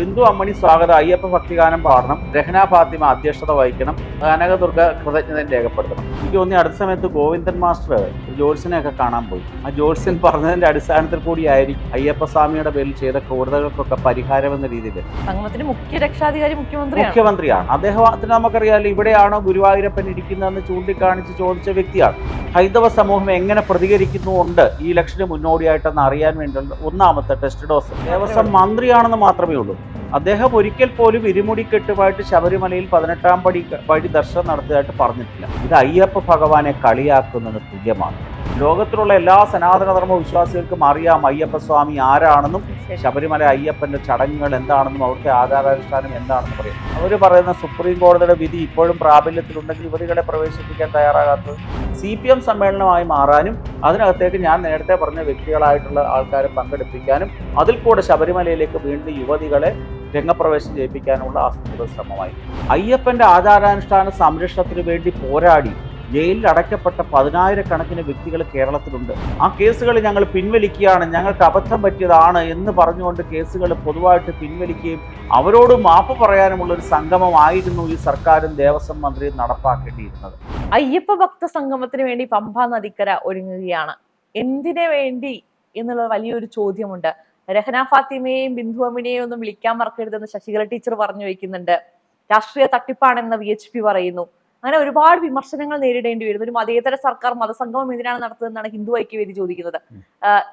ബിന്ദു അമ്മണി സ്വാഗത. അയ്യപ്പ ഭക്തിഗാനം പാടണം. രഹന ഫാത്തിമ അധ്യക്ഷത വഹിക്കണം. കനകദുർഗ കൃതജ്ഞത രേഖപ്പെടുത്തണം. എനിക്ക് തോന്നി അടുത്ത സമയത്ത് ഗോവിന്ദൻ മാസ്റ്റർ ജോത്സ്യനെയൊക്കെ കാണാൻ പോയി. ആ ജോത്സ്യൻ പറഞ്ഞതിന്റെ അടിസ്ഥാനത്തിൽ കൂടിയായിരിക്കും അയ്യപ്പ സ്വാമിയുടെ പേരിൽ ചെയ്ത ക്രൂരതകൾക്കൊക്കെ പരിഹാരം എന്ന രീതിയിൽ. സംഗമത്തിന്റെ മുഖ്യ രക്ഷാധികാരി മുഖ്യമന്ത്രി മുഖ്യമന്ത്രിയാണ്. അദ്ദേഹത്തിന് നമുക്കറിയാമല്ലോ ഇവിടെയാണോ ഗുരുവായൂരപ്പൻ ഇരിക്കുന്നതെന്ന് ചൂണ്ടിക്കാണിച്ച് ചോദിച്ച വ്യക്തിയാണ്. ഹൈന്ദവ സമൂഹം എങ്ങനെ പ്രതികരിക്കുന്നുണ്ട് ഈ ഇലക്ഷന് മുന്നോടിയായിട്ടെന്ന് അറിയാൻ വേണ്ടിയുള്ള ഒന്നാമത്തെ ടെസ്റ്റ് ഡോസ്. ദേവസ്വം മന്ത്രിയാണെന്ന് മാത്രമേ ഉള്ളൂ. അദ്ദേഹം ഒരിക്കൽ പോലും ഇരുമുടിക്കെട്ടുമായിട്ട് ശബരിമലയിൽ പതിനെട്ടാം പടി വഴി ദർശനം നടത്തിയതായിട്ട് പറഞ്ഞിട്ടില്ല. ഇത് അയ്യപ്പ ഭഗവാനെ കളിയാക്കുന്നതിന് തുല്യമാണ്. ലോകത്തിലുള്ള എല്ലാ സനാതനധർമ്മ വിശ്വാസികൾക്കും അറിയാം അയ്യപ്പ സ്വാമി ആരാണെന്നും ശബരിമല അയ്യപ്പന്റെ ചടങ്ങുകൾ എന്താണെന്നും അവരുടെ ആചാരാനുഷ്ഠാനം എന്താണെന്നും പറയും അവർ പറയുന്ന സുപ്രീം കോടതിയുടെ വിധി ഇപ്പോഴും പ്രാബല്യത്തിലുണ്ടെങ്കിൽ യുവതികളെ പ്രവേശിപ്പിക്കാൻ തയ്യാറാകാത്തത് സി പി എം സമ്മേളനമായി മാറാനും അതിനകത്തേക്ക് ഞാൻ നേരത്തെ പറഞ്ഞ വ്യക്തികളായിട്ടുള്ള ആൾക്കാരെ പങ്കെടുപ്പിക്കാനും അതിൽ കൂടെ ശബരിമലയിലേക്ക് വീണ്ടും യുവതികളെ രംഗപ്രവേശം ചെയ്യിപ്പിക്കാനുള്ള ആസൂത്രിത ശ്രമമായി. അയ്യപ്പന്റെ ആചാരാനുഷ്ഠാന സംരക്ഷണത്തിന് വേണ്ടി പോരാടി ജയിലിൽ അടയ്ക്കപ്പെട്ട പതിനായിരക്കണക്കിന് വ്യക്തികൾ കേരളത്തിലുണ്ട്. ആ കേസുകൾ ഞങ്ങൾ പിൻവലിക്കുകയാണ്. ഞങ്ങൾക്ക് അബദ്ധം പറ്റിയതാണ് എന്ന് പറഞ്ഞുകൊണ്ട് കേസുകൾ പൊതുവായിട്ട് പിൻവലിക്കുകയും അവരോട് മാപ്പ് പറയാനുമുള്ള ഒരു സംഗമമായിരുന്നു ഈ സർക്കാരും ദേവസ്വം മന്ത്രിയും നടപ്പാക്കേണ്ടിയിരുന്നത്. അയ്യപ്പ ഭക്ത സംഗമത്തിന് വേണ്ടി പമ്പ നദിക്കര ഒരുങ്ങുകയാണ്. എന്തിനു വേണ്ടി എന്നുള്ള വലിയൊരു ചോദ്യമുണ്ട്. രഹന ഫാത്തിമയെയും ബിന്ദു അമ്മിനെയും ഒന്നും വിളിക്കാൻ മറക്കരുതെന്ന് ശശികല ടീച്ചർ പറഞ്ഞു വയ്ക്കുന്നുണ്ട്. രാഷ്ട്രീയ തട്ടിപ്പാണെന്ന് വി എച്ച് പി പറയുന്നു. അങ്ങനെ ഒരുപാട് വിമർശനങ്ങൾ നേരിടേണ്ടി വരുന്നു. ഒരു മതേതര സർക്കാർ മതസംഗമം എന്തിനാണ് നടത്തുന്നതെന്നാണ് ഹിന്ദു ഐക്യവേദി ചോദിക്കുന്നത്.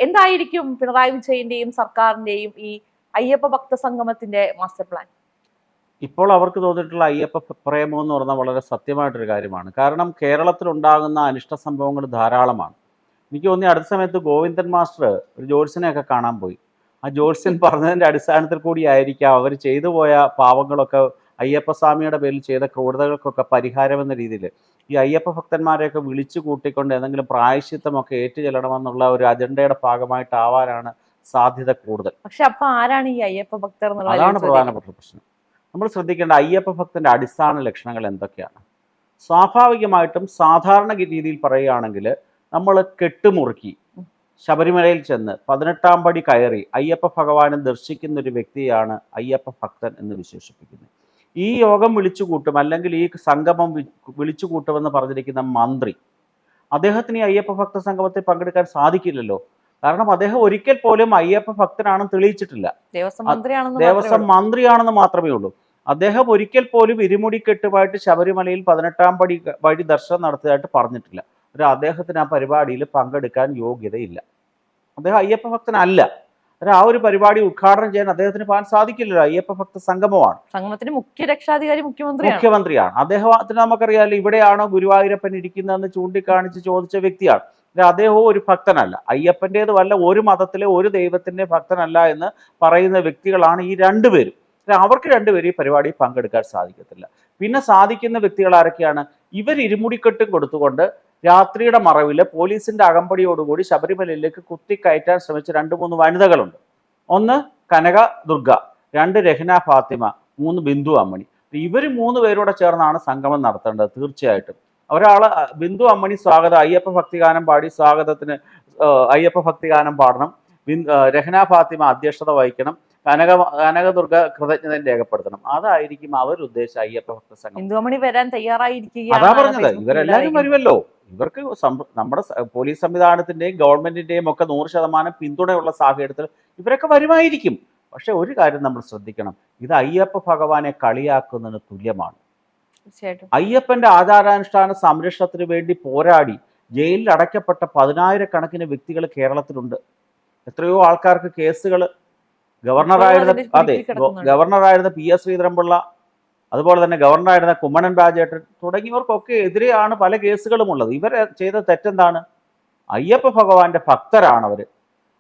എന്തായിരിക്കും പിണറായി വിജയന്റെയും സർക്കാരിന്റെയും ഈ അയ്യപ്പ ഭക്ത സംഗമത്തിന്റെ മാസ്റ്റർ പ്ലാൻ ഇപ്പോൾ അവർക്ക് തോന്നിയിട്ടുള്ള അയ്യപ്പ പ്രേമം എന്ന് പറഞ്ഞാൽ വളരെ സത്യമായിട്ടൊരു കാര്യമാണ്. കാരണം കേരളത്തിൽ ഉണ്ടാകുന്ന അനിഷ്ട സംഭവങ്ങൾ ധാരാളമാണ്. എനിക്ക് തോന്നി അടുത്ത സമയത്ത് ഗോവിന്ദൻ മാസ്റ്റർ ഒരു ജോത്സ്യനെയൊക്കെ കാണാൻ പോയി. ആ ജോത്സ്യൻ പറഞ്ഞതിന്റെ അടിസ്ഥാനത്തിൽ കൂടിയായിരിക്കാം അവർ ചെയ്തു പോയ പാവങ്ങളൊക്കെ അയ്യപ്പ സ്വാമിയുടെ പേരിൽ ചെയ്ത ക്രൂരതകൾക്കൊക്കെ പരിഹാരം എന്ന രീതിയിൽ. ഈ അയ്യപ്പ ഭക്തന്മാരെയൊക്കെ വിളിച്ചു കൂട്ടിക്കൊണ്ട് എന്തെങ്കിലും പ്രായശ്ചിത്തമൊക്കെ ഏറ്റുചെല്ലണമെന്നുള്ള ഒരു അജണ്ടയുടെ ഭാഗമായിട്ടാവാനാണ് സാധ്യത കൂടുതൽ. പക്ഷെ അപ്പൊ ആരാണ് ഈ അയ്യപ്പ ഭക്തർ അതാണ് പ്രധാനപ്പെട്ട പ്രശ്നം. നമ്മൾ ശ്രദ്ധിക്കേണ്ട അയ്യപ്പ ഭക്തന്റെ അടിസ്ഥാന ലക്ഷണങ്ങൾ എന്തൊക്കെയാണ്? സ്വാഭാവികമായിട്ടും സാധാരണ രീതിയിൽ പറയുകയാണെങ്കിൽ നമ്മൾ കെട്ടുമുറുക്കി ശബരിമലയിൽ ചെന്ന് പതിനെട്ടാം പടി കയറി അയ്യപ്പ ഭഗവാനെ ദർശിക്കുന്ന ഒരു വ്യക്തിയാണ് അയ്യപ്പ ഭക്തൻ എന്ന് വിശേഷിപ്പിക്കുന്നത് ഈ യോഗം വിളിച്ചു കൂട്ടും അല്ലെങ്കിൽ ഈ സംഗമം വിളിച്ചു കൂട്ടുമെന്ന് പറഞ്ഞിരിക്കുന്ന മന്ത്രി അദ്ദേഹത്തിന് ഈ അയ്യപ്പ ഭക്ത സംഗമത്തിൽ പങ്കെടുക്കാൻ സാധിക്കില്ലല്ലോ. കാരണം അദ്ദേഹം ഒരിക്കൽ പോലും അയ്യപ്പ ഭക്തനാണെന്ന് തെളിയിച്ചിട്ടില്ല. ദേവസ്വം. മന്ത്രിയാണെന്ന് മാത്രമേ ഉള്ളൂ. അദ്ദേഹം ഒരിക്കൽ പോലും ഇരുമുടിക്കെട്ടുമായിട്ട് ശബരിമലയിൽ പതിനെട്ടാം പടി വഴി ദർശനം നടത്തിയതായിട്ട് പറഞ്ഞിട്ടില്ല. ഒരു അദ്ദേഹത്തിന് ആ പരിപാടിയിൽ പങ്കെടുക്കാൻ യോഗ്യതയില്ല. അദ്ദേഹം അയ്യപ്പ ഭക്തനല്ല. ആ ഒരു പരിപാടി ഉദ്ഘാടനം ചെയ്യാൻ അദ്ദേഹത്തിന് പോകാൻ സാധിക്കില്ലല്ലോ. അയ്യപ്പ ഭക്ത സംഗമമാണ്. സംഗമത്തിന് മുഖ്യ രക്ഷാധികാരി മുഖ്യമന്ത്രി മുഖ്യമന്ത്രിയാണ് അദ്ദേഹത്തിന് നമുക്കറിയാമല്ലോ ഇവിടെയാണോ ഗുരുവായൂരപ്പൻ ഇരിക്കുന്നതെന്ന് ചൂണ്ടിക്കാണിച്ച് ചോദിച്ച വ്യക്തിയാണ്. അദ്ദേഹവും ഒരു ഭക്തനല്ല. അയ്യപ്പന്റേതുമല്ല ഒരു മതത്തിലെ ഒരു ദൈവത്തിന്റെ ഭക്തനല്ല എന്ന് പറയുന്ന വ്യക്തികളാണ് ഈ രണ്ടുപേരും. അവർക്ക് രണ്ടുപേരും ഈ പരിപാടിയിൽ പങ്കെടുക്കാൻ സാധിക്കത്തില്ല. പിന്നെ സാധിക്കുന്ന വ്യക്തികൾ ആരൊക്കെയാണ്? ഇവർ ഇരുമുടിക്കെട്ടും കൊടുത്തുകൊണ്ട് രാത്രിയുടെ മറവിൽ പോലീസിന്റെ അകമ്പടിയോടുകൂടി ശബരിമലയിലേക്ക് കുത്തിക്കയറ്റാൻ ശ്രമിച്ച രണ്ട് മൂന്ന് വനിതകളുണ്ട്. ഒന്ന് കനക ദുർഗ രണ്ട് രഹ്ന ഫാത്തിമ മൂന്ന് ബിന്ദു അമ്മണി. ഇവർ മൂന്ന് പേരോടെ ചേർന്നാണ് സംഗമം നടത്തേണ്ടത് തീർച്ചയായിട്ടും. ഒരാൾ ബിന്ദു അമ്മണി സ്വാഗതം അയ്യപ്പ ഭക്തിഗാനം പാടി സ്വാഗതത്തിന് അയ്യപ്പ ഭക്തിഗാനം പാടണം. രഹ്ന ഫാത്തിമ അധ്യക്ഷത വഹിക്കണം. കനക കനകദുർഗ കൃതജ്ഞത രേഖപ്പെടുത്തണം. അതായിരിക്കും അവരുദ്ദേശം അയ്യപ്പ ഭക്ത സംഗമം. അമ്മണി വരാൻ തയ്യാറായിരിക്കുക അതാ പറഞ്ഞത്. ഇവരെല്ലാവരും വരുമല്ലോ. ഇവർക്ക് നമ്മുടെ പോലീസ് സംവിധാനത്തിന്റെയും ഗവൺമെന്റിന്റെയും ഒക്കെ നൂറ് ശതമാനം പിന്തുണയുള്ള സാഹചര്യത്തിൽ ഇവരൊക്കെ വരുമായിരിക്കും. പക്ഷെ ഒരു കാര്യം നമ്മൾ ശ്രദ്ധിക്കണം. ഇത് അയ്യപ്പ ഭഗവാനെ കളിയാക്കുന്നതിന് തുല്യമാണ്. അയ്യപ്പന്റെ ആചാരാനുഷ്ഠാന സംരക്ഷണത്തിന് വേണ്ടി പോരാടി ജയിലിൽ അടയ്ക്കപ്പെട്ട പതിനായിരക്കണക്കിന് വ്യക്തികൾ കേരളത്തിലുണ്ട്. എത്രയോ ആൾക്കാർക്ക് കേസുകൾ ഗവർണറായിരുന്ന അതെ. ഗവർണറായിരുന്ന പി എസ് ശ്രീധരൻപിള്ള അതുപോലെ തന്നെ ഗവർണറായിരുന്ന കുമ്മണൻ രാജേട്ടൻ തുടങ്ങിയവർക്കൊക്കെ എതിരെയാണ് പല കേസുകളും ഉള്ളത്. ഇവർ ചെയ്ത തെറ്റെന്താണ്? അയ്യപ്പ ഭഗവാന്റെ ഭക്തരാണ് അവർ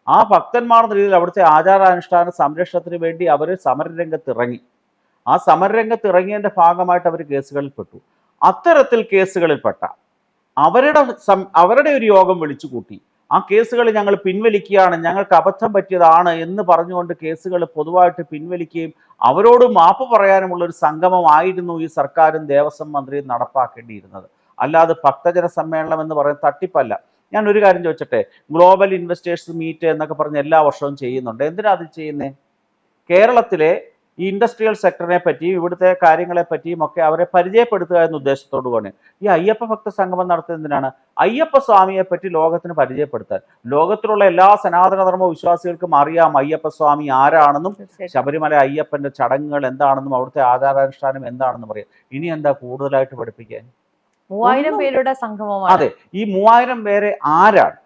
ആ ഭക്തന്മാർ എന്ന രീതിയിൽ അവിടുത്തെ ആചാരാനുഷ്ഠാന സംരക്ഷണത്തിന് വേണ്ടി അവർ സമരരംഗത്ത് ഇറങ്ങി ആ സമരരംഗത്ത് ഇറങ്ങിയതിന്റെ ഭാഗമായിട്ട് അവർ കേസുകളിൽ പെട്ടു. അത്തരത്തിൽ കേസുകളിൽപ്പെട്ട അവരുടെ അവരുടെ ഒരു യോഗം വിളിച്ചു കൂട്ടി ആ കേസുകൾ ഞങ്ങൾ പിൻവലിക്കുകയാണ് ഞങ്ങൾക്ക് അബദ്ധം പറ്റിയതാണ് എന്ന് പറഞ്ഞുകൊണ്ട് കേസുകൾ പൊതുവായിട്ട് പിൻവലിക്കുകയും അവരോട് മാപ്പ് പറയാനുമുള്ള ഒരു സംഗമമായിരുന്നു ഈ സർക്കാരും ദേവസ്വം മന്ത്രിയും നടപ്പാക്കേണ്ടിയിരുന്നത്. അല്ലാതെ ഭക്തജന സമ്മേളനം എന്ന് പറയുന്നത് തട്ടിപ്പല്ല. ഞാൻ ഒരു കാര്യം ചോദിച്ചട്ടെ ഗ്ലോബൽ ഇൻവെസ്റ്റേഴ്സ് മീറ്റ് എന്നൊക്കെ പറഞ്ഞ് എല്ലാ വർഷവും ചെയ്യുന്നുണ്ട്. എന്തിനാ അത് ചെയ്യുന്നത് കേരളത്തിലെ ഈ ഇൻഡസ്ട്രിയൽ സെക്ടറിനെ പറ്റി ഇവിടുത്തെ കാര്യങ്ങളെ പറ്റിയും ഒക്കെ അവരെ പരിചയപ്പെടുത്തുക എന്ന ഉദ്ദേശത്തോടു കൂടി. ഈ അയ്യപ്പ ഭക്ത സംഗമം നടത്തുന്നതിനാണ് അയ്യപ്പ സ്വാമിയെ പറ്റി ലോകത്തിന് പരിചയപ്പെടുത്താൻ. ലോകത്തിലുള്ള എല്ലാ സനാതനധർമ്മ വിശ്വാസികൾക്കും അറിയാം അയ്യപ്പ സ്വാമി ആരാണെന്നും ശബരിമല അയ്യപ്പന്റെ ചടങ്ങുകൾ എന്താണെന്നും അവിടുത്തെ ആചാരാനുഷ്ഠാനം എന്താണെന്നും അറിയാം. ഇനി എന്താ കൂടുതലായിട്ട് പഠിപ്പിക്കാൻ? മൂവായിരം പേരുടെ സംഗമമാണ്. അതെ. ഈ മൂവായിരം പേരെ ആരാണ്?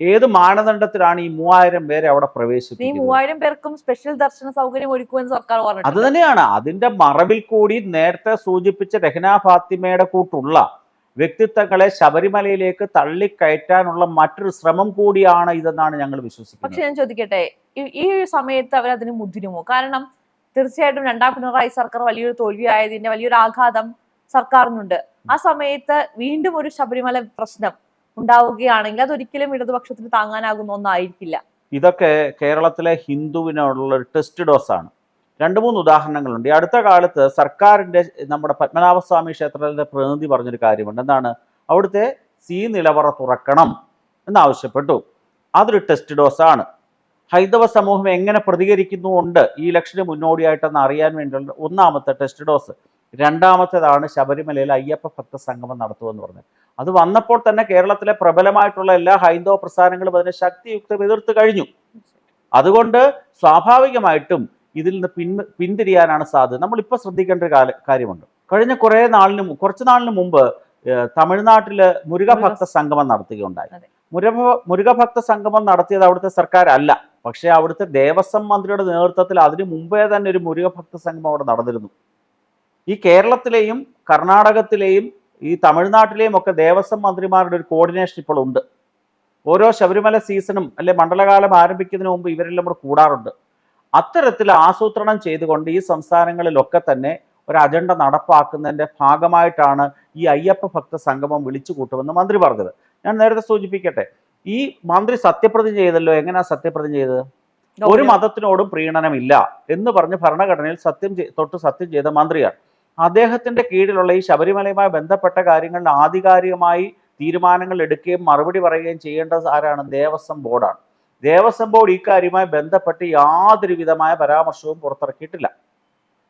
ഏത് മാനദണ്ഡത്തിലാണ് ഈ മൂവായിരം പേരെ അവിടെ ഈ പ്രവേശിപ്പിക്കുന്നത്? മൂവായിരം പേർക്കും സ്പെഷ്യൽ ദർശന സൗകര്യം ഒരുക്കുമെന്ന് സർക്കാർ പറഞ്ഞു അത് തന്നെയാണ്. അതിന്റെ മറവിൽ കൂടി നേരത്തെ സൂചിപ്പിച്ച രഹ്ന ഫാത്തിമയുടെ കൂട്ടുള്ള വ്യക്തിത്വങ്ങളെ ശബരിമലയിലേക്ക് തള്ളിക്കയറ്റാനുള്ള മറ്റൊരു ശ്രമം കൂടിയാണ് ഇതെന്നാണ് ഞങ്ങൾ വിശ്വസിക്കുന്നത്. പക്ഷെ ഞാൻ ചോദിക്കട്ടെ ഈ- ഈ ഒരു സമയത്ത് അവർ അതിന് മുതിരുമോ? കാരണം തീർച്ചയായിട്ടും രണ്ടാം പിണറായി സർക്കാർ വലിയൊരു തോൽവിയായതിന്റെ വലിയൊരു ആഘാതം സർക്കാരിനുണ്ട്. ആ സമയത്ത് വീണ്ടും ഒരു ശബരിമല പ്രശ്നം ഉണ്ടാവുകയാണെങ്കിൽ അതൊരിക്കലും ഇടതുപക്ഷത്തിന് താങ്ങാനാകുന്ന ഒന്നായിരിക്കില്ല. ഇതൊക്കെ കേരളത്തിലെ ഹിന്ദുവിനോടുള്ള ഒരു ടെസ്റ്റ് ഡോസ് ആണ് രണ്ട് മൂന്ന് ഉദാഹരണങ്ങളുണ്ട്. ഈ അടുത്ത കാലത്ത് സർക്കാരിന്റെ നമ്മുടെ പത്മനാഭസ്വാമി ക്ഷേത്രത്തിലെ പ്രതിനിധി പറഞ്ഞൊരു കാര്യമുണ്ട്. എന്താണ്? അവിടുത്തെ സി നിലവറ തുറക്കണം എന്നാവശ്യപ്പെട്ടു. അതൊരു ടെസ്റ്റ് ഡോസ് ആണ് ഹൈന്ദവ സമൂഹം എങ്ങനെ പ്രതികരിക്കുന്നുണ്ട് ഈ ഇലക്ഷന് മുന്നോടിയായിട്ടെന്ന് അറിയാൻ വേണ്ടിയുള്ള ഒന്നാമത്തെ ടെസ്റ്റ് ഡോസ്. രണ്ടാമത്തേതാണ് ശബരിമലയിൽ അയ്യപ്പ ഭക്ത സംഗമം നടത്തുമെന്ന് പറഞ്ഞത്. അത് വന്നപ്പോൾ തന്നെ കേരളത്തിലെ പ്രബലമായിട്ടുള്ള എല്ലാ ഹൈന്ദവ പ്രസ്ഥാനങ്ങളും അതിനെ ശക്തിയുക്തം എതിർത്ത് കഴിഞ്ഞു. അതുകൊണ്ട് സ്വാഭാവികമായിട്ടും ഇതിൽ നിന്ന് പിൻ പിന്തിരിയാനാണ് സാധ്യത. നമ്മളിപ്പോൾ ശ്രദ്ധിക്കേണ്ട ഒരു കാല കാര്യമുണ്ട്. കഴിഞ്ഞ കുറേ നാളിന് കുറച്ച് നാളിന് മുമ്പ് തമിഴ്നാട്ടിൽ തമിഴ്നാട്ടിൽ മുരുകഭക്ത സംഗമം നടത്തുകയുണ്ടായി. മുരുക മുരുകഭക്ത സംഗമം നടത്തിയത് അവിടുത്തെ സർക്കാർ അല്ല പക്ഷേ അവിടുത്തെ ദേവസ്വം മന്ത്രിയുടെ നേതൃത്വത്തിൽ അതിനു മുമ്പേ തന്നെ ഒരു മുരുകഭക്ത സംഗമം അവിടെ നടന്നിരുന്നു. ഈ കേരളത്തിലെയും കർണാടകത്തിലെയും ഈ തമിഴ്നാട്ടിലെയും ഒക്കെ ദേവസ്വം മന്ത്രിമാരുടെ ഒരു കോർഡിനേഷൻ ഇപ്പോൾ ഉണ്ട്. ഓരോ ശബരിമല സീസണും അല്ലെ മണ്ഡലകാലം ആരംഭിക്കുന്നതിന് മുമ്പ് ഇവരെല്ലാം കൂടെ കൂടാറുണ്ട്. അത്തരത്തിൽ ആസൂത്രണം ചെയ്തുകൊണ്ട് ഈ സംസ്ഥാനങ്ങളിലൊക്കെ തന്നെ ഒരു അജണ്ട നടപ്പാക്കുന്നതിന്റെ ഭാഗമായിട്ടാണ് ഈ അയ്യപ്പ ഭക്ത സംഗമം വിളിച്ചു കൂട്ടുമെന്ന് മന്ത്രി പറഞ്ഞത്. ഞാൻ നേരത്തെ സൂചിപ്പിക്കട്ടെ ഈ മന്ത്രി സത്യപ്രതിജ്ഞ ചെയ്തല്ലോ എങ്ങനെയാ സത്യപ്രതിജ്ഞ ചെയ്തത്? ഒരു മതത്തിനോടും പ്രീണനമില്ല എന്ന് പറഞ്ഞ് ഭരണഘടനയിൽ സത്യം തൊട്ട് സത്യം ചെയ്ത മന്ത്രിയാണ്. അദ്ദേഹത്തിന്റെ കീഴിലുള്ള ഈ ശബരിമലയുമായി ബന്ധപ്പെട്ട കാര്യങ്ങളിൽ ആധികാരികമായി തീരുമാനങ്ങൾ എടുക്കുകയും മറുപടി പറയുകയും ചെയ്യേണ്ടത് ആരാണ്? ദേവസ്വം ബോർഡാണ്. ദേവസ്വം ബോർഡ് ഇക്കാര്യവുമായി ബന്ധപ്പെട്ട് യാതൊരു വിധമായ പരാമർശവും പുറത്തിറക്കിയിട്ടില്ല.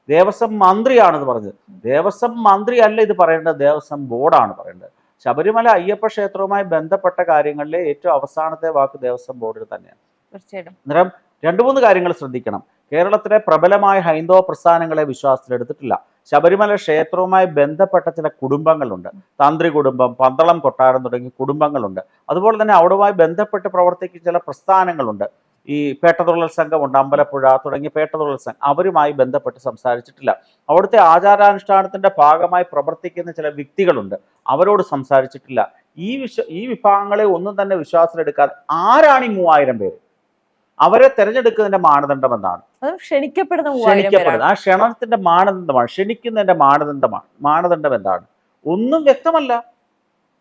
ദേവസ്വം മന്ത്രിയാണെന്ന് ഇത് പറഞ്ഞത്. ദേവസ്വം മന്ത്രി അല്ല ഇത് പറയേണ്ടത് ദേവസ്വം ബോർഡാണ് പറയേണ്ടത്. ശബരിമല അയ്യപ്പ ക്ഷേത്രവുമായി ബന്ധപ്പെട്ട കാര്യങ്ങളിലെ ഏറ്റവും അവസാനത്തെ വാക്ക് ദേവസ്വം ബോർഡിൽ തന്നെയാണ്. തീർച്ചയായിട്ടും. അന്നേരം രണ്ട് മൂന്ന് കാര്യങ്ങൾ ശ്രദ്ധിക്കണം. കേരളത്തിലെ പ്രബലമായ ഹൈന്ദവ പ്രസ്ഥാനങ്ങളെ വിശ്വാസത്തിലെടുത്തിട്ടില്ല. ശബരിമല ക്ഷേത്രവുമായി ബന്ധപ്പെട്ട ചില കുടുംബങ്ങളുണ്ട്. തന്ത്രി കുടുംബം പന്തളം കൊട്ടാരം തുടങ്ങിയ കുടുംബങ്ങളുണ്ട്. അതുപോലെ തന്നെ അവിടുമായി ബന്ധപ്പെട്ട് പ്രവർത്തിക്കുന്ന ചില പ്രസ്ഥാനങ്ങളുണ്ട്. ഈ പേട്ടതുള്ളൽ സംഘമുണ്ട് അമ്പലപ്പുഴ തുടങ്ങിയ പേട്ടതുള്ളൽ സംഘം. അവരുമായി ബന്ധപ്പെട്ട് സംസാരിച്ചിട്ടില്ല. അവിടുത്തെ ആചാരാനുഷ്ഠാനത്തിന്റെ ഭാഗമായി പ്രവർത്തിക്കുന്ന ചില വ്യക്തികളുണ്ട്. അവരോട് സംസാരിച്ചിട്ടില്ല. ഈ വിശ്വ ഈ വിഭാഗങ്ങളെ ഒന്നും തന്നെ വിശ്വാസത്തിലെടുക്കാതെ ആരാണ് ഈ മൂവായിരം പേര്? അവരെ തെരഞ്ഞെടുക്കുന്നതിന്റെ മാനദണ്ഡം എന്താണ്? അത് ക്ഷണിക്കപ്പെടുന്ന ക്ഷണിക്കപ്പെടുന്നത്. ആ ക്ഷണത്തിന്റെ മാനദണ്ഡമാണ്. ക്ഷണിക്കുന്നതിന്റെ മാനദണ്ഡമാണ്. മാനദണ്ഡം എന്താണ്? ഒന്നും വ്യക്തമല്ല.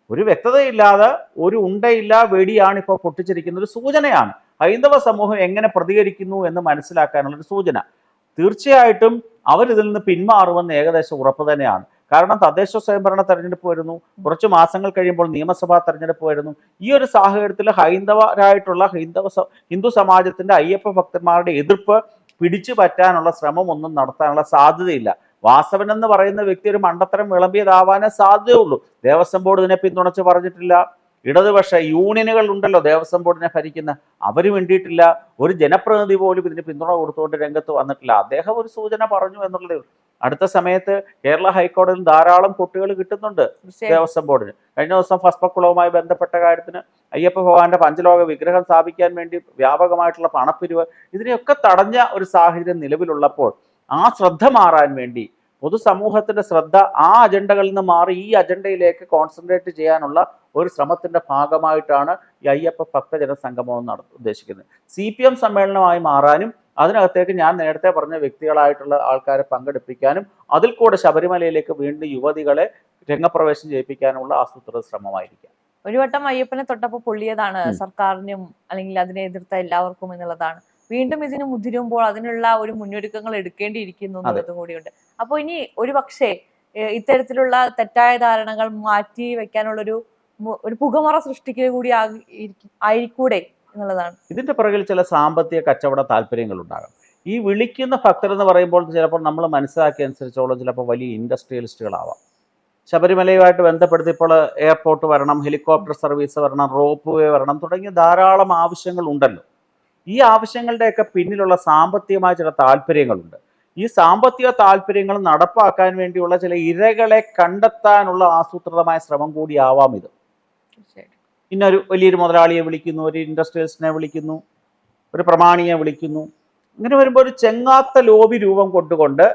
ഒരു വ്യക്തതയില്ലാതെ ഒരു ഉണ്ടയില്ല വെടിയാണ് ഇപ്പോൾ പൊട്ടിച്ചിരിക്കുന്ന ഒരു സൂചനയാണ്. ഹൈന്ദവ സമൂഹം എങ്ങനെ പ്രതികരിക്കുന്നു എന്ന് മനസ്സിലാക്കാനുള്ള ഒരു സൂചന. തീർച്ചയായിട്ടും അവരിതിൽ നിന്ന് പിന്മാറുമെന്ന് ഏകദേശം ഉറപ്പ് തന്നെയാണ്. കാരണം തദ്ദേശ സ്വയംഭരണ തെരഞ്ഞെടുപ്പ് വരുന്നു. കുറച്ച് മാസങ്ങൾ കഴിയുമ്പോൾ നിയമസഭാ തെരഞ്ഞെടുപ്പ് വരുന്നു. ഈ ഒരു സാഹചര്യത്തിൽ ഹൈന്ദവരായിട്ടുള്ള ഹൈന്ദവ ഹിന്ദു സമാജത്തിന്റെ അയ്യപ്പ ഭക്തന്മാരുടെ എതിർപ്പ് പിടിച്ചു പറ്റാനുള്ള ശ്രമം ഒന്നും നടത്താനുള്ള സാധ്യതയില്ല. വാസവൻ എന്ന് പറയുന്ന വ്യക്തി ഒരു മണ്ടത്തരം വിളമ്പിയതാവാനേ സാധ്യതയുള്ളൂ. ദേവസ്വം ബോർഡ് ഇതിനെ പിന്തുണച്ച് പറഞ്ഞിട്ടില്ല. ഇടതുപക്ഷ യൂണിയനുകൾ ഉണ്ടല്ലോ ദേവസ്വം ബോർഡിനെ ഭരിക്കുന്ന. അവർ വേണ്ടിയിട്ടില്ല. ഒരു ജനപ്രതിനിധി പോലും ഇതിന് പിന്തുണ കൊടുത്തുകൊണ്ട് രംഗത്ത് വന്നിട്ടില്ല. അദ്ദേഹം ഒരു സൂചന പറഞ്ഞു എന്നുള്ളത് അടുത്ത സമയത്ത് കേരള ഹൈക്കോടതിയിൽ ധാരാളം കുട്ടികൾ കിട്ടുന്നുണ്ട് ദേവസ്വം ബോർഡിന്. കഴിഞ്ഞ ദിവസം ഭസ്മക്കുളവുമായി ബന്ധപ്പെട്ട കാര്യത്തിന് അയ്യപ്പ ഭഗവാന്റെ പഞ്ചലോക വിഗ്രഹം സ്ഥാപിക്കാൻ വേണ്ടി വ്യാപകമായിട്ടുള്ള പണപ്പിരിവ് ഇതിനെയൊക്കെ തടഞ്ഞ ഒരു സാഹചര്യം നിലവിലുള്ളപ്പോൾ ആ ശ്രദ്ധ മാറാൻ വേണ്ടി പൊതുസമൂഹത്തിന്റെ ശ്രദ്ധ ആ അജണ്ടകളിൽ നിന്ന് മാറി ഈ അജണ്ടയിലേക്ക് കോൺസെൻട്രേറ്റ് ചെയ്യാനുള്ള ഒരു ശ്രമത്തിന്റെ ഭാഗമായിട്ടാണ് ഈ അയ്യപ്പ ഭക്തജന സംഗമം നട ഉദ്ദേശിക്കുന്നത്. സി പി എം സമ്മേളനമായി മാറാനും അതിനകത്തേക്ക് ഞാൻ നേരത്തെ പറഞ്ഞ വ്യക്തികളായിട്ടുള്ള ആൾക്കാരെ പങ്കെടുപ്പിക്കാനും അതിൽ കൂടെ ശബരിമലയിലേക്ക് വീണ്ടും യുവതികളെ രംഗപ്രവേശം ചെയ്യിപ്പിക്കാനുള്ള ആസൂത്രിത ശ്രമമായിരിക്കാം. ഒരു വട്ടം അയ്യപ്പനെ തൊട്ടപ്പോൾ പൊള്ളിയതാണ് സർക്കാരിനും അല്ലെങ്കിൽ അതിനെ എതിർത്ത എല്ലാവർക്കും എന്നുള്ളതാണ്. വീണ്ടും ഇതിന് മുതിരുമ്പോൾ അതിനുള്ള ഒരു മുന്നൊരുക്കങ്ങൾ എടുക്കേണ്ടിയിരിക്കുന്നു എന്നുള്ളതും കൂടിയുണ്ട്. അപ്പോൾ ഇനി ഒരു പക്ഷേ ഇത്തരത്തിലുള്ള തെറ്റായ ധാരണകൾ മാറ്റി വെക്കാനുള്ള ഒരു പുകമറ സൃഷ്ടിക്കുക കൂടി ആയിക്കൂടെ എന്നുള്ളതാണ്. ഇതിന്റെ പുറകിൽ ചില സാമ്പത്തിക കച്ചവട താല്പര്യങ്ങൾ ഉണ്ടാകാം ഈ വിളിക്കുന്ന ഭക്തർ എന്ന് പറയുമ്പോൾ ചിലപ്പോൾ നമ്മൾ മനസ്സിലാക്കിയ അനുസരിച്ചോളം ചിലപ്പോൾ വലിയ ഇൻഡസ്ട്രിയലിസ്റ്റുകളാവാം. ശബരിമലയുമായിട്ട് ബന്ധപ്പെടുത്തി ഇപ്പോൾ എയർപോർട്ട് വരണം ഹെലികോപ്റ്റർ സർവീസ് വരണം റോപ്പ് വേ വരണം തുടങ്ങിയ ധാരാളം ആവശ്യങ്ങൾ ഉണ്ടല്ലോ. ഈ ആവശ്യങ്ങളുടെയൊക്കെ പിന്നിലുള്ള സാമ്പത്തികമായ ചില താല്പര്യങ്ങളുണ്ട്. ഈ സാമ്പത്തിക താല്പര്യങ്ങൾ നടപ്പാക്കാൻ വേണ്ടിയുള്ള ചില ഇരകളെ കണ്ടെത്താനുള്ള ആസൂത്രിതമായ ശ്രമം കൂടിയാവാം ഇത്. ഇന്നൊരു വലിയൊരു മുതലാളിയെ വിളിക്കുന്നു ഒരു ഇൻഡസ്ട്രിയൽസിനെ വിളിക്കുന്നു ഒരു പ്രമാണിയെ വിളിക്കുന്നു. ഇങ്ങനെ വരുമ്പോൾ ഒരു ചെങ്ങാത്ത ലോബി രൂപം കൊണ്ടുകൊണ്ട്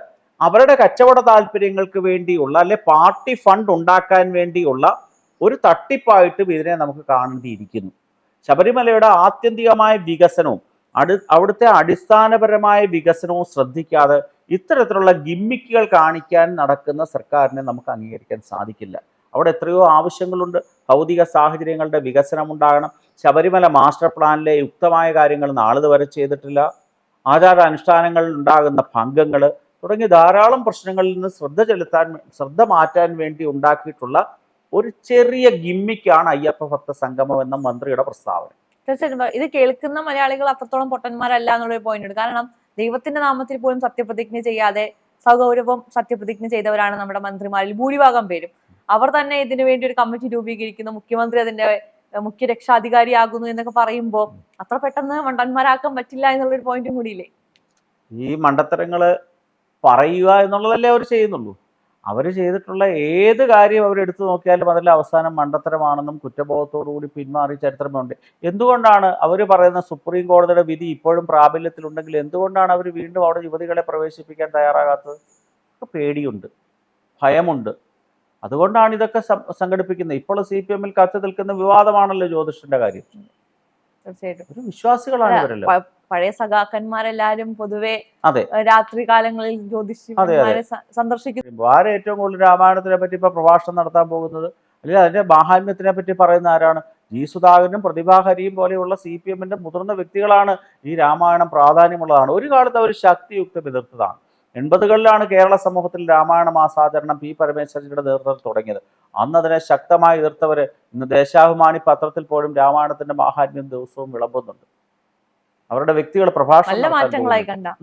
അവരുടെ കച്ചവട താല്പര്യങ്ങൾക്ക് വേണ്ടിയുള്ള അല്ലെ പാർട്ടി ഫണ്ട് ഉണ്ടാക്കാൻ വേണ്ടിയുള്ള ഒരു തട്ടിപ്പായിട്ടും ഇതിനെ നമുക്ക് കാണേണ്ടിയിരിക്കുന്നു. ശബരിമലയുടെ ആത്യന്തികമായ വികസനവും അടു അവിടുത്തെ അടിസ്ഥാനപരമായ വികസനവും ശ്രദ്ധിക്കാതെ ഇത്തരത്തിലുള്ള ഗിമ്മിക്കുകൾ കാണിക്കാൻ നടക്കുന്ന സർക്കാരിനെ നമുക്ക് അംഗീകരിക്കാൻ സാധിക്കില്ല. അവിടെ എത്രയോ ആവശ്യങ്ങളുണ്ട്. ഭൗതിക സാഹചര്യങ്ങളുടെ വികസനം ഉണ്ടാകണം ശബരിമല മാസ്റ്റർ പ്ലാനിലെ യുക്തമായ കാര്യങ്ങൾ നാളിത് വരെ ചെയ്തിട്ടില്ല. ആചാര അനുഷ്ഠാനങ്ങളിൽ ഉണ്ടാകുന്ന ഭംഗങ്ങൾ തുടങ്ങിയ ധാരാളം പ്രശ്നങ്ങളിൽ നിന്ന് ശ്രദ്ധ ചെലുത്താൻ ശ്രദ്ധ മാറ്റാൻ വേണ്ടി ഉണ്ടാക്കിയിട്ടുള്ള ഒരു ചെറിയ ഗിമ്മിക്കാണ് അയ്യപ്പ ഭക്ത സംഗമം എന്ന മന്ത്രിയുടെ പ്രസ്താവന. ഇത് കേൾക്കുന്ന മലയാളികൾ അത്രത്തോളം പൊട്ടന്മാരല്ല എന്നുള്ളൊരു പോയിന്റ് ഉണ്ട്. കാരണം ദൈവത്തിന്റെ നാമത്തിൽ പോലും സത്യപ്രതിജ്ഞ ചെയ്യാതെ സൗഗൗരവം സത്യപ്രതിജ്ഞ ചെയ്തവരാണ് നമ്മുടെ മന്ത്രിമാരിൽ ഭൂരിഭാഗം പേരും. അവർ തന്നെ ഇതിനു വേണ്ടി ഒരു കമ്മിറ്റി രൂപീകരിക്കുന്നു മുഖ്യമന്ത്രി അതിന്റെ മുഖ്യ രക്ഷാധികാരിയാകുന്നു എന്നൊക്കെ പറയുമ്പോൾ അത്ര പെട്ടെന്ന് മണ്ടന്മാരാക്കാൻ പറ്റില്ല എന്നുള്ളൊരു പോയിന്റും കൂടിയില്ലേ? ഈ മണ്ടത്തരങ്ങൾ പറയുക എന്നുള്ളതല്ലേ അവർ ചെയ്യുന്നുള്ളൂ. അവർ ചെയ്തിട്ടുള്ള ഏത് കാര്യം അവർ എടുത്തു നോക്കിയാലും അതിൽ അവസാനം മണ്ടത്തരമാണെന്നും കുറ്റബോധത്തോടുകൂടി പിന്മാറി ചരിത്രമുണ്ട്. എന്തുകൊണ്ടാണ് അവർ പറയുന്ന സുപ്രീം കോടതിയുടെ വിധി ഇപ്പോഴും പ്രാബല്യത്തിലുണ്ടെങ്കിൽ എന്തുകൊണ്ടാണ് അവർ വീണ്ടും അവിടെ യുവതികളെ പ്രവേശിപ്പിക്കാൻ തയ്യാറാകാത്തത്? പേടിയുണ്ട്. ഭയമുണ്ട്. അതുകൊണ്ടാണ് ഇതൊക്കെ സംഘടിപ്പിക്കുന്നത്. ഇപ്പോൾ സി പി എമ്മിൽ കത്ത് നിൽക്കുന്ന വിവാദമാണല്ലോ ജ്യോതിഷന്റെ കാര്യം. തീർച്ചയായിട്ടും. വിശ്വാസികളാണ് ഇവരെല്ലാം. പഴയ സഖാക്കന്മാരെല്ലാരും പൊതുവെ അതെ. രാത്രി കാലങ്ങളിൽ ജ്യോതിഷിമാരെ സ- സന്ദർശിക്കുന്നു ഏറ്റവും കൂടുതൽ രാമായണത്തിനെ പറ്റി ഇപ്പൊ പ്രഭാഷണം നടത്താൻ പോകുന്നത്? അല്ലെങ്കിൽ അതിന്റെ മാഹാത്മ്യത്തിനെ പറ്റി പറയുന്ന ആരാണ്? ജി സുധാകരനും പ്രതിഭാഹരിയും പോലെയുള്ള സി പി എമ്മിന്റെ മുതിർന്ന വ്യക്തികളാണ് ഈ രാമായണം പ്രാധാന്യമുള്ളതാണ്. ഒരു കാലത്ത് അവർ ശക്തിയുക്തം എതിർത്തതാണ്. എൺപതുകളിലാണ് കേരള സമൂഹത്തിൽ രാമായണ മാസാചരണം പി പരമേശ്വരജിയുടെ നേതൃത്വത്തിൽ തുടങ്ങിയത്. അന്ന് അതിനെ ശക്തമായി എതിർത്തവര് ഇന്ന് ദേശാഭിമാനി പത്രത്തിൽ പോലും രാമായണത്തിന്റെ മാഹാത്മ്യം ദിവസവും വിളമ്പുന്നുണ്ട്. അവരുടെ വ്യക്തികൾ പ്രഭാഷണം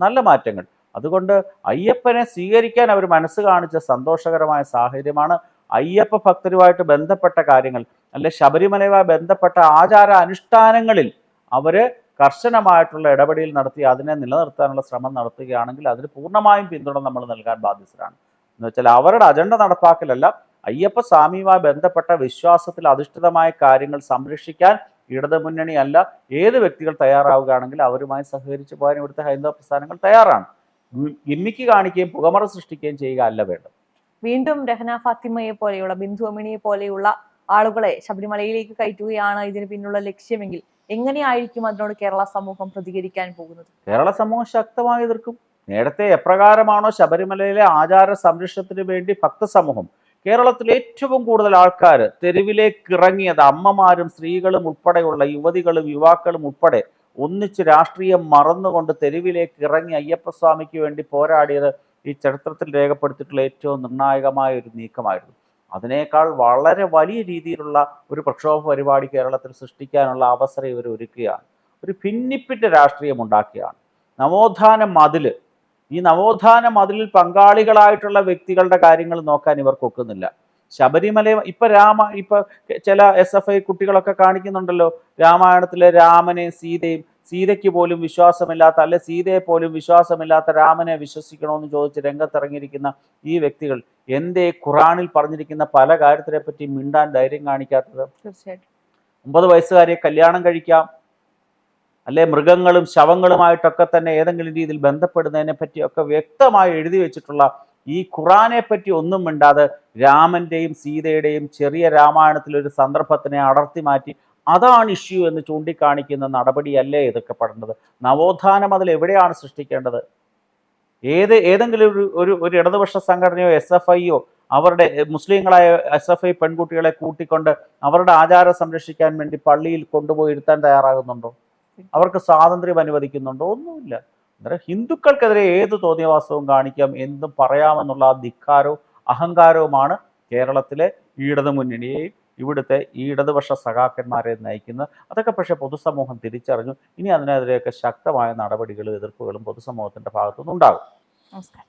നല്ല മാറ്റങ്ങൾ. അതുകൊണ്ട് അയ്യപ്പനെ സ്വീകരിക്കാൻ അവർ മനസ്സ് കാണിച്ച സന്തോഷകരമായ സാഹചര്യമാണ് അയ്യപ്പ ഭക്തരുമായിട്ട് ബന്ധപ്പെട്ട കാര്യങ്ങൾ. അല്ലെ ശബരിമലയുമായി ബന്ധപ്പെട്ട ആചാര അനുഷ്ഠാനങ്ങളിൽ അവർ കർശനമായിട്ടുള്ള ഇടപെടൽ നടത്തി അതിനെ നിലനിർത്താനുള്ള ശ്രമം നടത്തുകയാണെങ്കിൽ അതിന് പൂർണമായും പിന്തുണ നമ്മൾ നൽകാൻ ബാധ്യസ്ഥരാണ്. എന്ന് വെച്ചാൽ അവരുടെ അജണ്ട നടപ്പാക്കലല്ല അയ്യപ്പ സ്വാമിയുമായി ബന്ധപ്പെട്ട വിശ്വാസത്തിൽ അധിഷ്ഠിതമായ കാര്യങ്ങൾ സംരക്ഷിക്കാൻ ഇടതുമുന്നണി അല്ല ഏത് വ്യക്തികൾ തയ്യാറാവുകയാണെങ്കിൽ അവരുമായി സഹകരിച്ച് പോകാൻ ഇവിടുത്തെ ഹൈന്ദവ പ്രസ്ഥാനങ്ങൾ തയ്യാറാണ്. ഗിമ്മിക്ക് കാണിക്കുകയും പുകമറ സൃഷ്ടിക്കുകയും ചെയ്യുക അല്ല വേണ്ടത്. വീണ്ടും രഹന ഫാത്തിമയെ പോലെയുള്ള ബിന്ദു അമിണിയെ പോലെയുള്ള ആളുകളെ ശബരിമലയിലേക്ക് കയറ്റുകയാണ് ഇതിന് പിന്നുള്ള ലക്ഷ്യമെങ്കിൽ എങ്ങനെയായിരിക്കും അതിനോട് കേരള സമൂഹം പ്രതികരിക്കാൻ പോകുന്നത്? കേരള സമൂഹം ശക്തമായി എതിർക്കും. നേരത്തെ എപ്രകാരമാണോ ശബരിമലയിലെ ആചാര സംരക്ഷണത്തിന് വേണ്ടി ഭക്തസമൂഹം കേരളത്തിൽ ഏറ്റവും കൂടുതൽ ആൾക്കാർ തെരുവിലേക്ക് ഇറങ്ങിയത് അമ്മമാരും സ്ത്രീകളും ഉൾപ്പെടെയുള്ള യുവതികളും യുവാക്കളും ഉൾപ്പെടെ ഒന്നിച്ച് രാഷ്ട്രീയം മറന്നുകൊണ്ട് തെരുവിലേക്ക് ഇറങ്ങി അയ്യപ്പസ്വാമിക്ക് വേണ്ടി പോരാടിയത് ഈ ചരിത്രത്തിൽ രേഖപ്പെടുത്തിയിട്ടുള്ള ഏറ്റവും നിർണായകമായ ഒരു നീക്കമായിരുന്നു. അതിനേക്കാൾ വളരെ വലിയ രീതിയിലുള്ള ഒരു പ്രക്ഷോഭ പരിപാടി കേരളത്തിൽ സൃഷ്ടിക്കാനുള്ള അവസരം ഇവർ ഒരുക്കുകയാണ്. ഒരു ഭിന്നിപ്പിറ്റ രാഷ്ട്രീയം ഉണ്ടാക്കുകയാണ് നവോത്ഥാന മതിൽ. ഈ നവോത്ഥാന മതിലിൽ പങ്കാളികളായിട്ടുള്ള വ്യക്തികളുടെ കാര്യങ്ങൾ നോക്കാൻ ഇവർക്ക് ഒക്കുന്നില്ല. ശബരിമല ഇപ്പൊ രാമ ഇപ്പൊ ചില എസ് എഫ് ഐ കുട്ടികളൊക്കെ കാണിക്കുന്നുണ്ടല്ലോ. രാമായണത്തിലെ രാമനെയും സീതയും സീതയ്ക്ക് പോലും വിശ്വാസമില്ലാത്ത അല്ലെ സീതയെ പോലും വിശ്വാസമില്ലാത്ത രാമനെ വിശ്വസിക്കണമെന്ന് ചോദിച്ച് രംഗത്തിറങ്ങിയിരിക്കുന്ന ഈ വ്യക്തികൾ എന്തേ ഖുറാനിൽ പറഞ്ഞിരിക്കുന്ന പല കാര്യത്തിനെ പറ്റി മിണ്ടാൻ ധൈര്യം കാണിക്കാത്തത്? തീർച്ചയായിട്ടും. ഒമ്പത് വയസ്സുകാരിയെ കല്യാണം കഴിക്കാം അല്ലെ മൃഗങ്ങളും ശവങ്ങളുമായിട്ടൊക്കെ തന്നെ ഏതെങ്കിലും രീതിയിൽ ബന്ധപ്പെടുന്നതിനെ പറ്റിയൊക്കെ വ്യക്തമായി എഴുതി വെച്ചിട്ടുള്ള ഈ ഖുറാനെ പറ്റി ഒന്നും മിണ്ടാതെ രാമന്റെയും സീതയുടെയും ചെറിയ രാമായണത്തിലൊരു സന്ദർഭത്തിനെ അടർത്തി മാറ്റി അതാണ് ഇഷ്യൂ എന്ന് ചൂണ്ടിക്കാണിക്കുന്ന നടപടിയല്ലേ ഇതൊക്കെ പെടേണ്ടത് നവോത്ഥാനം അതിൽ എവിടെയാണ് സൃഷ്ടിക്കേണ്ടത്? ഏത് ഏതെങ്കിലും ഒരു ഒരു ഒരു ഇടതുപക്ഷ സംഘടനയോ എസ് എഫ് ഐയോ അവരുടെ മുസ്ലിങ്ങളായ എസ് എഫ് ഐ പെൺകുട്ടികളെ കൂട്ടിക്കൊണ്ട് അവരുടെ ആചാരം സംരക്ഷിക്കാൻ വേണ്ടി പള്ളിയിൽ കൊണ്ടുപോയി ഇരുത്താൻ തയ്യാറാകുന്നുണ്ടോ? അവർക്ക് സ്വാതന്ത്ര്യം അനുവദിക്കുന്നുണ്ടോ? ഒന്നുമില്ല. അന്നേരം ഹിന്ദുക്കൾക്കെതിരെ ഏത് തോന്നിയവാസവും കാണിക്കാം എന്തും പറയാമെന്നുള്ള ആ ധിക്കാരവും അഹങ്കാരവുമാണ് കേരളത്തിലെ ഇടതു മുന്നണിയെയും ഇവിടുത്തെ ഈ ഇടതുപക്ഷ സഖാക്കന്മാരെ നയിക്കുന്നത് അതൊക്കെ പക്ഷേ പൊതുസമൂഹം തിരിച്ചറിഞ്ഞു. ഇനി അതിനെതിരെയൊക്കെ ശക്തമായ നടപടികളും എതിർപ്പുകളും പൊതുസമൂഹത്തിന്റെ ഭാഗത്തുനിന്നുണ്ടാകും. നമസ്കാരം.